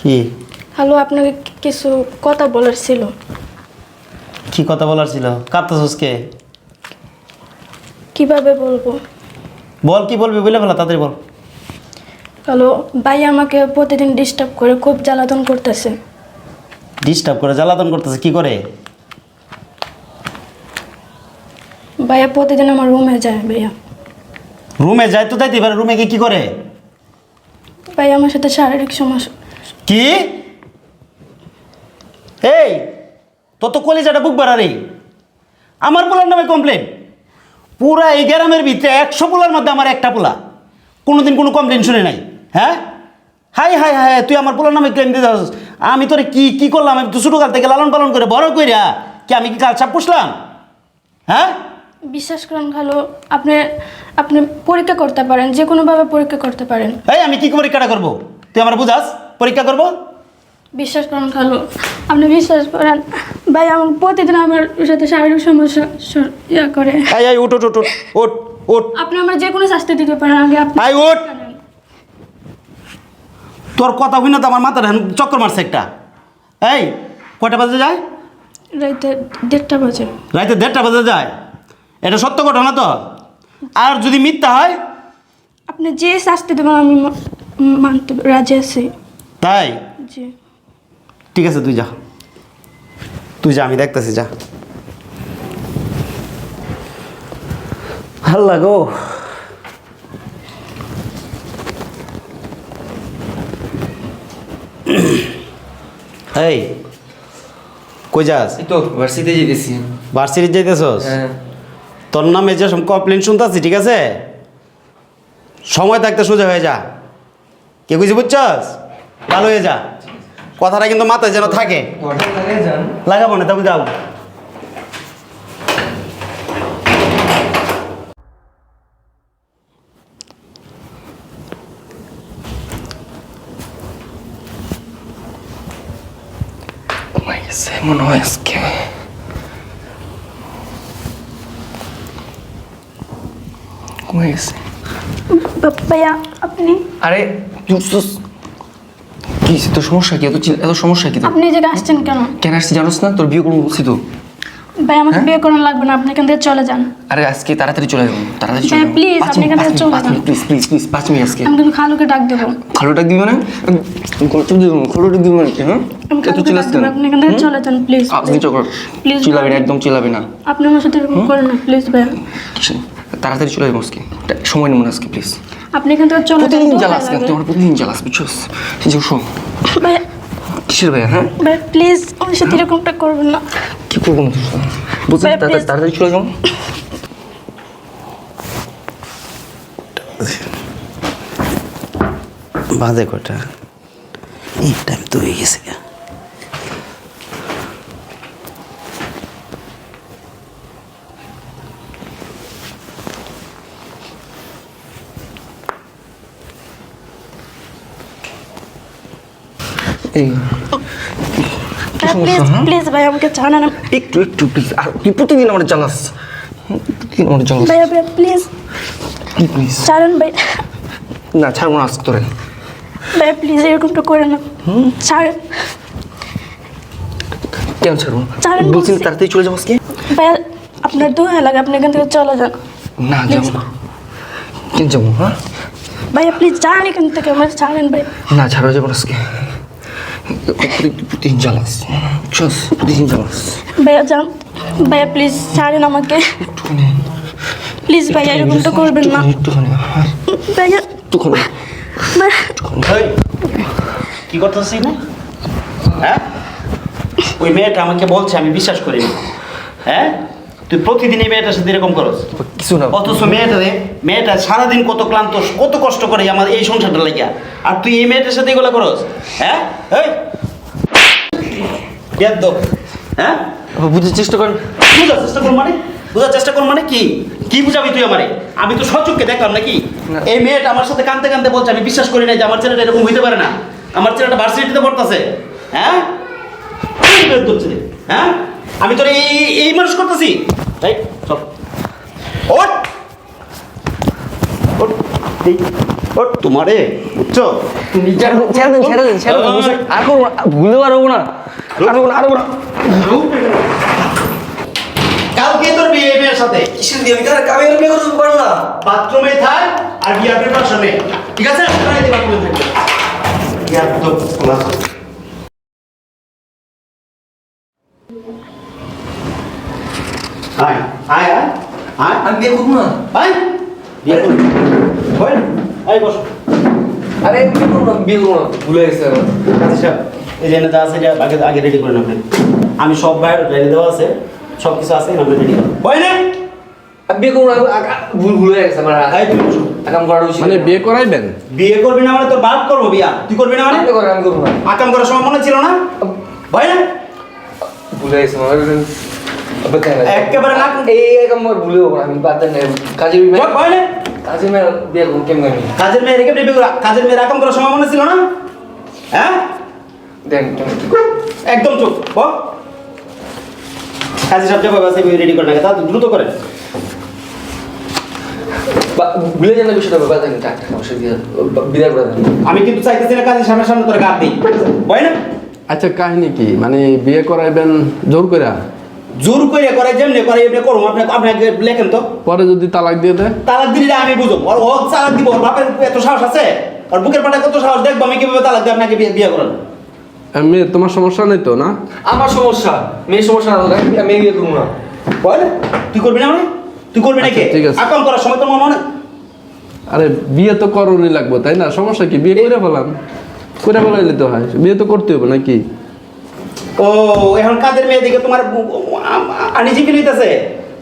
কি? হ্যালো আপনাকে কিছু কথা বলার ছিল। কি কথা বলার ছিল? কাঁদতেছস কে? কীভাবে বলব? বল কি বলবি বলে ফেলা তাড়াতাড়ি বল। হ্যালো ভাই আমাকে প্রতিদিন ডিস্টার্ব করে খুব জ্বালাতন করতেছে। ডিস্টার্ব করে জ্বালাতন করতেছে কি করে? ভাইয়া প্রতিদিন আমার রুমে যায় ভাইয়া। রুমে যায় তো পারে রুমে গিয়ে কি করে? ভাই আমার সাথে শারীরিক সমস্যা কি? এই তোর তো কলেজাটা বুক বাড়ারে আমার পোলার নামে কমপ্লেন পুরা এই গ্রামের ভিতরে একশো পোলার মধ্যে আমার একটা পোলা। কোনোদিন কোনো কমপ্লেন শুনে নাই। হ্যাঁ? হাই হাই হাই তুই আমার পোলার নামে ক্লেম দিতে। আমি তোরে কি কি করলাম? আমি তো ছোটো কাল থেকে লালন পালন করে বড় কইরা কি আমি কি কাল ছাপ পুষলাম? হ্যাঁ? বিশ্বাস করেন খালো আপনি আপনি পরীক্ষা করতে পারেন যে কোনোভাবে পরীক্ষা করতে পারেন। এই আমি কি পরীক্ষাটা করব? তুই আমার বুঝাস? পরীক্ষা করব? বিশ্বাস করেন খালো আপনি বিশ্বাস করেন। ভাই আমার প্রতিদিন আমার সাথে শারীরিক সমস্যা স- ইয়া করে। এই এই উঠ উঠ উঠ উঠ, উঠ উঠ। আপনি আমার যে কোনো শাস্তি দিতে পারেন আগে আপনি আই উঠ। তোর কথা হই না তো আমার এখন চক্কর মারছে একটা। এই কয়টা বাজে যায়? রাইতে দেড়টা বাজে। রাতে দেড়টা বাজে যায়। এটা সত্য ঘটনা তো? আর যদি মিথ্যা হয়? আপনি যে শাস্তি দেবেন আমি মা- মানতে রাজি আছি। তাই? জি। ঠিক আছে তুই যা। তুই যা আমি দেখতেছি যা। ভালো লাগো এই কই যাস? এই তো ভার্সিতে যেতেছি। ভার্সিটি যাইতেছস হ্যাঁ। তোর নামে যে কমপ্লেন শুনতেছি ঠিক আছে? সময় থাকতে সোজা হয়ে যা। কে বুঝি বুঝছস? ভালো হয়ে যা। কথাটা কিন্তু মাথায় যেন থাকে। লাগাবো না তবে যাও মনে হয় আজকে। ঘুমাই গেছে আপনি? আরে তো- কি হয়েছে? তোর সমস্যা কি? এত এত সমস্যা কি তোর? আপনি এই জায়গায় আসছেন কেন? কেন আসছি জানোস না? তোর বিয়ে করব বলছি তো। ভাই আমাকে বিয়ে করানো লাগবে না আপনি এখান থেকে চলে যান। আরে আজকে তাড়াতাড়ি চলে যাব তাড়াতাড়ি চলে হ্যাঁ, যাব। please, আপনি এখান থেকে চলে যান। প্লিজ প্লিজ প্লিজ পাঁচ মিনিট আজকে। আমি কিন্তু খালুকে ডাক দেবো। খালোটা দিবে না খোলোটা দিব খোলোটা দিব না কি হ্যাঁ? আমি এত খালুকে ডাক কেন দেবো আপনি এখান থেকে চলে যান প্লিজ আপনি চকর Please, চিল্লাবি না একদম চিল্লাবি না। আপনি আমার সাথে এরকম করেন না প্লিজ কিসে? তাড়াতাড়ি চলে যাব আজকে। সময় নেব না আজকে প্লিজ আপনি এখান থেকে চলে যান প্রতিদিন জ্বালাস কেন লাগে। তোমার প্রতিদিন জ্বালাস বুঝছস যে শোন ভাইয়া কিসের ভাইয়া হ্যাঁ? ভাই প্লিজ আমার সাথে এরকমটা করবেন না। কি করব না ভাইয়া, তাড়াতাড়ি চলে যাব বাজে কটা এই টাইম তো হয়ে গেছে এই। প্লিজ হ্যাঁ? প্লিজ ভাই আমাকে জানান একটু একটু প্লিজ আর কি প্রতিদিন আমার জ্বালাস? প্রতিদিন আমার জ্বালাস। প্লিজ প্লিজ ছাড়েন ভাই। না ছাড়বো না আজকে তোরে। ভাইয়া প্লিজ এরকমটা করে না। ছাড়েন কেন ছাড়বো? বলছি। তাড়াতাড়ি চলে যাব আজকে? ভাইয়া আপনার দোহাই লাগে আপনি এখান থেকে চলে যান। না যাব না। কেন যাব হ্যাঁ? ভাইয়া প্লিজ যান এখান থেকে আমার ছাড়েন ভাই। না ছাড়া যাব আজকে। প্রতিদিন জ্বালাস চস প্রতিদিন জ্বালাস ভাইয়া যান ভাইয়া প্লিজ ছাড়েন আমাকে। প্লিজ ভাইয়া এরকমটা করবেন না। একটুখানি হ্যাঁ, ভাইয়া একটুখানি কি করতেছিস? না হ্যাঁ? ওই মেয়েটা আমাকে বলছে আমি বিশ্বাস করি না হ্যাঁ? তুই প্রতিদিন এই মেয়েটার সাথে এরকম করস? কিছু না। অথচ মেয়েটা রে মেয়েটা সারাদিন কত ক্লান্ত কত কষ্ট করে আমার এই সংসারটা লাগিয়া। আর তুই এই মেয়েটার সাথে এগুলো করস? হ্যাঁ? এই! হ্যাঁ? বুঝার চেষ্টা করেন বুঝার চেষ্টা কর মানে? বুঝার চেষ্টা কর মানে কি? কি বুঝাবি তুই আমারে? আমি তো সচক্ষে দেখলাম নাকি? এই মেয়েটা আমার সাথে কানতে কানতে বলছে আমি বিশ্বাস করি না যে আমার ছেলেটা এরকম হইতে পারে না। আমার ছেলেটা ভার্সিটিতে পড়তেছে। হ্যাঁ? হ্যাঁ? আমি তোর এই এই- মানুষ করতেছি। তাই চল। ওঠ! ওঠ এই ও তোমারে বুঝছ? ছেড়ে দেন ছেড়ে দেন ছেড়ে দেন ছেড়ে দেন। আর করব ভুলে পারব না। আর করব না আর করব না। কালকে তোর বিয়ে মেয়ের সাথে। কিসের দিয়ে আমি কার আমি আর বিয়ে করতে পারব না। বাথরুমে থাক আর বিয়ার প্রিপারেশন নে ঠিক আছে? রাইতে বাথরুমে থাকবে বিয়ার তো খোলা আয় আয় আয় আয়। আমি বিয়ে করব না। আয়। বিয়ে করবি বল। আয় বস। আরে বিয়ে করব না বিয়ে করব না। ভুলে গেছে আচ্ছা এই যে এনে আছে এটা আগে আগে রেডি করে নেবেন। আমি সব বাইরে রেডি দেওয়া আছে সব কিছু আছে আপনি রেডি হয় না। আমি বিয়ে করব না ভুল ভুলে গেছে আমার আয় তুমি বসো। আকাম করার উচিত মানে বিয়ে করাইবেন? বিয়ে করবি না মানে তোর বাপ করব বিয়া? তুই করবি না মানে? আমি করব না। আকাম করার সময় মনে ছিল না? হয় না। ভুলে গেছে আমার। একেবারে না এই আমি বাদ দেন কাজের মেয়ে হয় না? কাজের মেয়ে বিয়ে করব কেমন আমি? কাজের মেয়ে রেখে বিয়ে কাজের মেয়ের আকাম করার সময় ছিল না? হ্যাঁ? দেন একদম চুপ ব কাজী সব যাবে বাসে রেডি করে না তা দ্রুত করে। ভুলে যান বিষয়টা বাদ দেন টাকা অবশ্যই দিয়ে বিদায় করে আমি কিন্তু চাইতেছি না কাজের সামনে সামনে তোর গাপ দিই। না? আচ্ছা কাহিনী কি? মানে বিয়ে করাইবেন জোর করে জোর করে করে যেমনি করে এমনি করুন আপনি আপনাকে লেখেন তো। পরে যদি তালাক দিয়ে দেয়? তালাক দিলে আমি বুঝো ওর ও তালাক দিব ওর বাপের এত সাহস আছে? আর বুকের পাটা কত সাহস? দেখব আমি কীভাবে তালাক দিয়ে আপনাকে বিয়ে বিয়ে করেন মেয়ে তোমার সমস্যা নেই তো না? আমার সমস্যা। মেয়ের সমস্যা না হলে আমি আমি বিয়ে করব না। বল তুই করবি না মানে? তুই করবি নাকি? আচ্ছা, ঠিক আছে। আকাম করার সময় তোমার মনে আরে বিয়ে তো করণই লাগবে তাই না? সমস্যা কি? বিয়ে করে ফেলাম। করে ফেলাইলে তো হয়। বিয়ে তো করতে হবে নাকি? ও এখন কাজের মেয়ে দিকে তোমার আনিজি ফিল হইতেছে।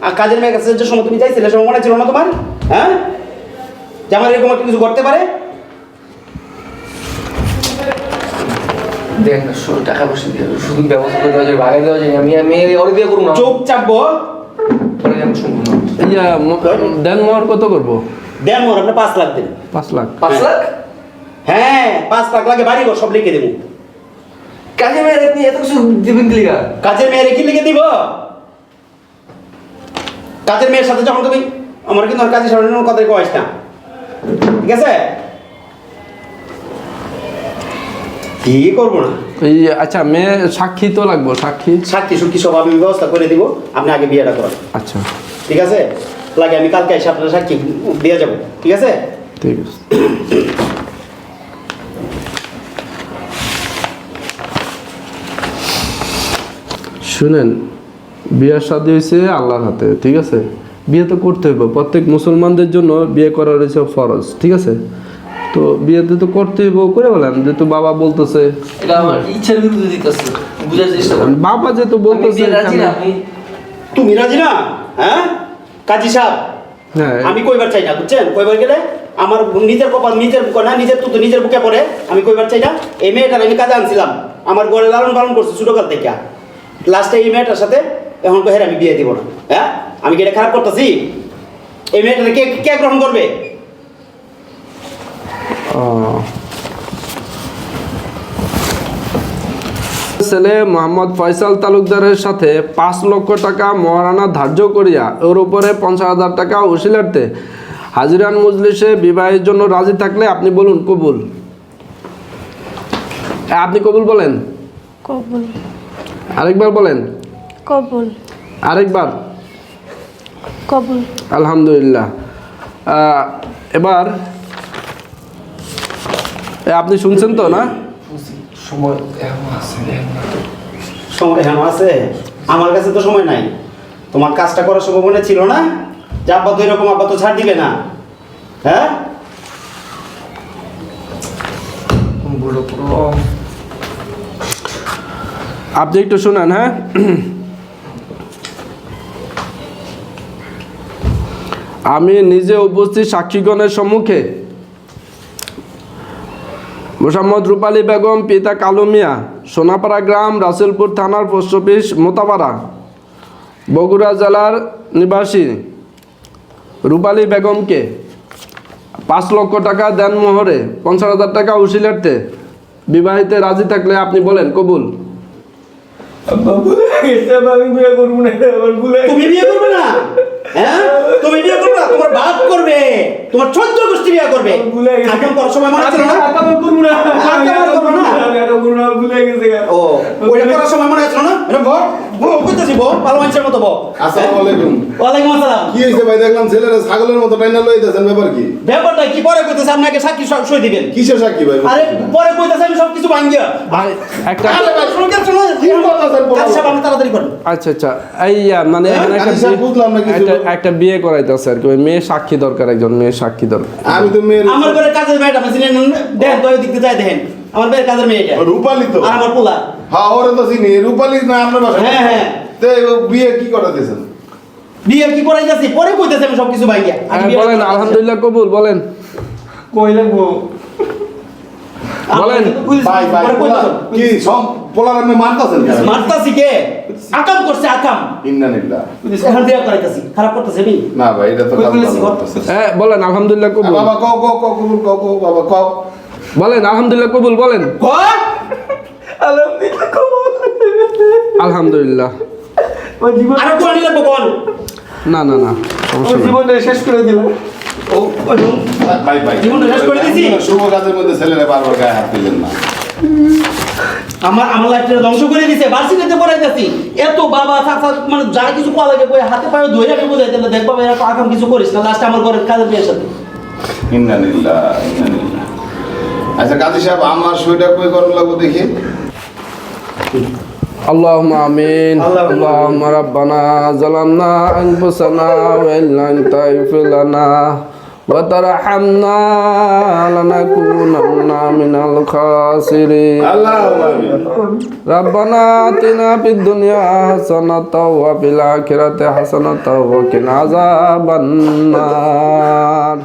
আর কাজের মেয়ের কাছে যে সময় তুমি চাইছিলে সময় মনে ছিল না তোমার? হ্যাঁ? যে আমার এরকম একটা কিছু করতে পারে? শুধু টাকা পয়সা দিয়ে শুধু ব্যবস্থা করে দেওয়া যায় ভাগে দেওয়া যায় আমি আমি ওরে বিয়ে করব না। চোখ চাপবো। পরে আমি ইয়া দেন মোহর কত করব? দেন মোর আপনি পাঁচ লাখ দিন। পাঁচ লাখ। পাঁচ লাখ? হ্যাঁ পাঁচ লাখ লাগে বাড়ি ঘর সব লিখে দেবো। কাজে মেয়ের আপনি এত কিছু দিবেন কি লিগা? কাজের মেয়ের কি লিখে দিব? কাজের মেয়ের সাথে যখন তুমি আমার কিন্তু আর কাজের সামনে কথা কয়েস না। ঠিক আছে? কি করব না? এই আচ্ছা মেয়ে সাক্ষী তো লাগবো সাক্ষী। সাক্ষী সুক্ষী সব আমি ব্যবস্থা করে দিব আপনি আগে বিয়েটা করেন। আচ্ছা। ঠিক আছে? লাগে আমি কালকে এসে আপনার সাক্ষী দিয়ে যাব। ঠিক আছে? ঠিক আছে। শুনেন বিয়ের শাদী হয়েছে আল্লাহর হাতে ঠিক আছে? বিয়ে তো করতে হবে প্রত্যেক মুসলমানদের জন্য বিয়ে করা রয়েছে ফরজ ঠিক আছে? তো বিয়েতে তো করতে হইব করে বলেন যেহেতু বাবা বলতেছে। বাবা যেহেতু আমি বলতেছে বিয়ে রাজি না তুমি রাজি না? হ্যাঁ? কাজী সাহেব হ্যাঁ। আমি কইবার চাই না বুঝছেন? কইবার গেলে আমার নিজের কপাল নিজের না নিজের তো নিজের বুকে পড়ে আমি কইবার চাই না। এই মেয়েটার আমি কাজে আনছিলাম আমার ঘরে লালন পালন করছি ছোটকাল থেকে। লাস্টে এই মেয়েটার সাথে এখন কহের আমি বিয়ে দিব না। হ্যাঁ? আমি কি এটা খারাপ করতেছি? এই মেয়েটাকে কে কে গ্রহণ করবে? ছেলে মোহাম্মদ ফয়সাল তালুকদারের সাথে পাঁচ লক্ষ টাকা মহারানা ধার্য করিয়া ওর উপরে পঞ্চাশ হাজার টাকা উশিলার্থে হাজিরান মজলিসে বিবাহের জন্য রাজি থাকলে আপনি বলুন কবুল। এ, আপনি কবুল বলেন। কবুল। আরেকবার বলেন। কবুল। আরেকবার। কবুল। আলহামদুলিল্লাহ। এবার আপনি শুনছেন তো না? সময় এখন আছে সময় এখন আছে? আমার কাছে তো সময় নাই। তোমার কাজটা করার সময় মনে ছিল না? যে আব্বা তো এরকম আব্বা তো ছাড় দিবে না। হ্যাঁ? আপনি একটু শুনেন হ্যাঁ? আমি নিজে উপস্থিত সাক্ষীগণের সম্মুখে। মোসাম্মদ রূপালী বেগম, পিতা কালু মিয়া, সোনাপাড়া গ্রাম, রাসেলপুর থানার পোস্ট অফিস মোতাপাড়া বগুড়া জেলার নিবাসী রূপালী বেগমকে পাঁচ লক্ষ টাকা দেন মোহরে, পঞ্চাশ হাজার টাকা উশিলার্থে বিবাহিতে রাজি থাকলে আপনি বলেন, কবুল আব্বা ভুলে গেছে আব্বা, আমি বিয়ে করব না আমার ভুলে তুমি বিয়ে করবে না? হ্যাঁ? তুমি বিয়ে করবে না, তোমার বাপ করবে। তোমার চোদ্দ গোষ্ঠী বিয়ে করবে। আকাম করার সময় মনে ছিল না? আকাম করব না। ও ওইটা করার সময় মনে ছিল না? এটা বল বল কইতাছি বল ভালো মানুষের মতো বল আসসালামু আলাইকুম। ওয়ালাইকুম আসসালাম। কি হয়েছে ভাই দেখলাম ছেলেরা ছাগলের মতো টাইনা লইতেছেন ব্যাপার কি? ব্যাপারটা কি? পরে কইতেছে আপনাকে সাক্ষী সব সই দিবেন। কিসের সাক্ষী ভাই? আরে পরে কইতেছে আমি সব কিছু ভাঙ্গিয়া। ভাই একটা আরে ভাই শুনুন কেন শুনুন কি বলতেছেন কাজ সব আপনি তাড়াতাড়ি করেন। আচ্ছা আচ্ছা। এই মানে এখানে একটা বিয়ে- বুঝলাম না কিছু। একটা বিয়ে করাইতেছে আর কি। মেয়ে সাক্ষী দরকার একজন মেয়ে সাক্ষী দরকার। আমি তো মেয়ের আমার ঘরে কাজের আপনি চিনেন দেখেন তো ওই দিক যাই দেখেন। আমার কাজের মেয়েটা। রূপালি তো। আর আমার পোলা। হ্যাঁ ওরে তো চিনি। রূপালি না আপনার বাসা হ্যাঁ, হ্যাঁ। তো বিয়ে কি করে দিয়েছেন বিয়ে কি পরে কইতেছে আমি সব কিছু ভাঙ্গিয়া। আগে হ্যাঁ, বিয়েটা বলেন আলহামদুলিল্লাহ কবুল বলেন। বলেন। ভাই ভাই। কি সব পোলার আপনি মারতেছেন কেন? মারতাছি কে? আকাম করছে আকাম। এখন দেয়া করাইতাছি। খারাপ করতেছে আমি না ভাই এটা তো করতেছে। হ্যাঁ বলেন আলহামদুলিল্লাহ কবুল। বাবা কও কও কও কবুল কও কও বাবা কও। বলেন আলহামদুলিল্লাহ কবুল বলেন। আলহামদুলিল্লাহ আর কোন না না না সমস্যা নেই। ও ভাই ভাই। জীবনটা শেষ করে দিছি? শুভ কাজের মধ্যে ছেলেরা বারবার গায়ে হাত দিলেন না। আমার আমার লাইফটা ধ্বংস করে দিছে ভার্সিটিতে পড়াইতেছি। এত বাবা চাচা মানে যা কিছু কোয়া লাগে কই হাতে পায়ে ধরে আমি বুঝাইতে না দেখবা এরকম কিছু করিস না লাস্টে আমার ঘরের কাজের সাথে আচ্ছা কাজী সাহেব আমার সইটা কই করুন লাগবো দেখি اللهم امين اللهم اللهم ربنا ظلمنا انفسنا وان لم تغفر لنا وترحمنا لنكونن من الخاسرين আল্লাহ ربنا آتنا في الدنيا حسنة وفي الآخرة حسنة وقنا عذاب النار